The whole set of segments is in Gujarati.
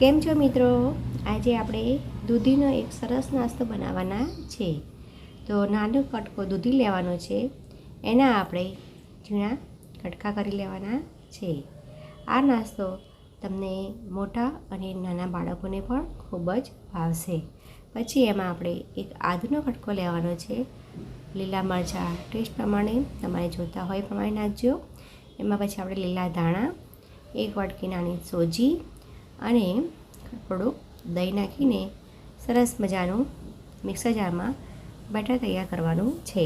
કેમ છો મિત્રો? આજે આપણે દૂધીનો એક સરસ નાસ્તો બનાવવાના છે. તો નાનો કટકો દૂધી લેવાનો છે. એના આપણે ઝીણા કટકા કરી લેવાના છે. આ નાસ્તો તમને મોટા અને નાના બાળકોને પણ ખૂબ જ ભાવશે. પછી એમાં આપણે એક આદુનો કટકો લેવાનો છે. લીલા મરચાં ટેસ્ટ પ્રમાણે તમારે જોતા હોય પ્રમાણે નાખજો. એમાં પછી આપણે લીલા ધાણા, એક વાટકી નાની સોજી અને થોડુંક દહીં નાખીને સરસ મજાનું મિક્સર જારમાં બેટર તૈયાર કરવાનું છે.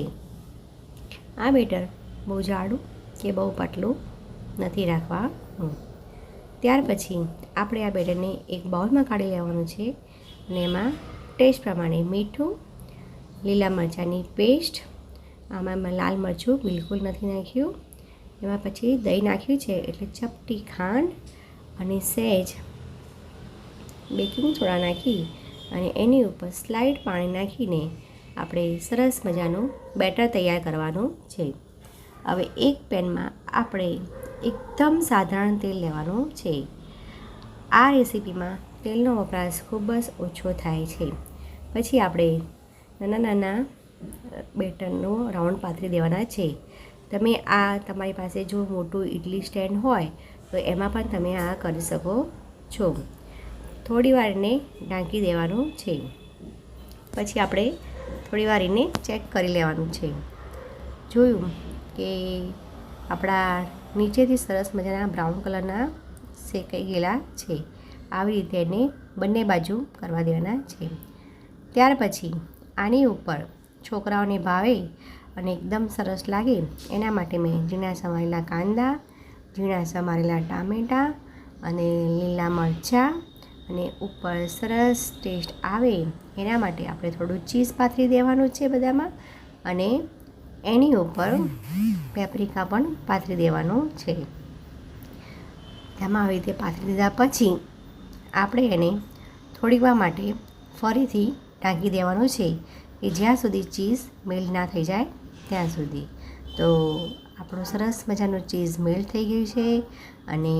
આ બેટર બહુ જાડું કે બહુ પાતળું નથી રાખવાનું. ત્યાર પછી આપણે આ બેટરને એક બાઉલમાં કાઢી લેવાનું છે અને એમાં ટેસ્ટ પ્રમાણે મીઠું, લીલા મરચાંની પેસ્ટ, આમાં એમાં લાલ મરચું બિલકુલ નથી નાખ્યું. એમાં પછી દહીં નાખ્યું છે એટલે ચપટી ખાંડ અને સહેજ બેકિંગ સોડા નાખી અને એની ઉપર સ્લાઇડ પાણી નાખીને આપણે સરસ મજાનું બેટર તૈયાર કરવાનું છે. હવે એક પેનમાં આપણે એકદમ સાધારણ તેલ લેવાનું છે. આ રેસીપીમાં તેલનો વપરાશ ખૂબ જ ઓછો થાય છે. પછી આપણે નાના નાના બેટરનો રાઉન્ડ પાથરી દેવાના છે. તમે આ તમારી પાસે જો મોટું ઇડલી સ્ટેન્ડ હોય તો એમાં પણ તમે આ કરી શકો છો. થોડી વાર એને ઢાંકી દેવાનું છે. પછી આપણે થોડી વાર એને ચેક કરી લેવાનું છે. જોયું કે આપણા નીચેથી સરસ મજાના બ્રાઉન કલરના શેકાઈ ગયેલા છે. આવી રીતે એને બંને બાજુ કરવા દેવાના છે. ત્યાર પછી આની ઉપર છોકરાઓને ભાવે અને એકદમ સરસ લાગે એના માટે મેં ઝીણા સમારેલા કાંદા, ઝીણા સમારેલા ટામેટાં અને લીલા મરચાં અને ઉપર સરસ ટેસ્ટ આવે એના માટે આપણે થોડું ચીઝ પાથરી દેવાનું છે બધામાં અને એની ઉપર પેપ્રિકા પણ પાથરી દેવાનું છે. તેમાં આવી રીતે પાથરી દીધા પછી આપણે એને થોડીક વાર માટે ફરીથી ઢાંકી દેવાનું છે કે જ્યાં સુધી ચીઝ મેલ્ટ ના થઈ જાય ત્યાં સુધી. તો આપણું સરસ મજાનું ચીઝ મેલ્ટ થઈ ગયું છે અને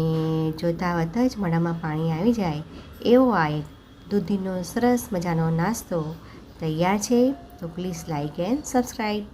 જોતા વત જ મોઢામાં પાણી આવી જાય, એવો આ એક દૂધીનો સરસ મજાનો નાસ્તો તૈયાર છે. તો પ્લીઝ લાઇક એન્ડ સબસ્ક્રાઈબ.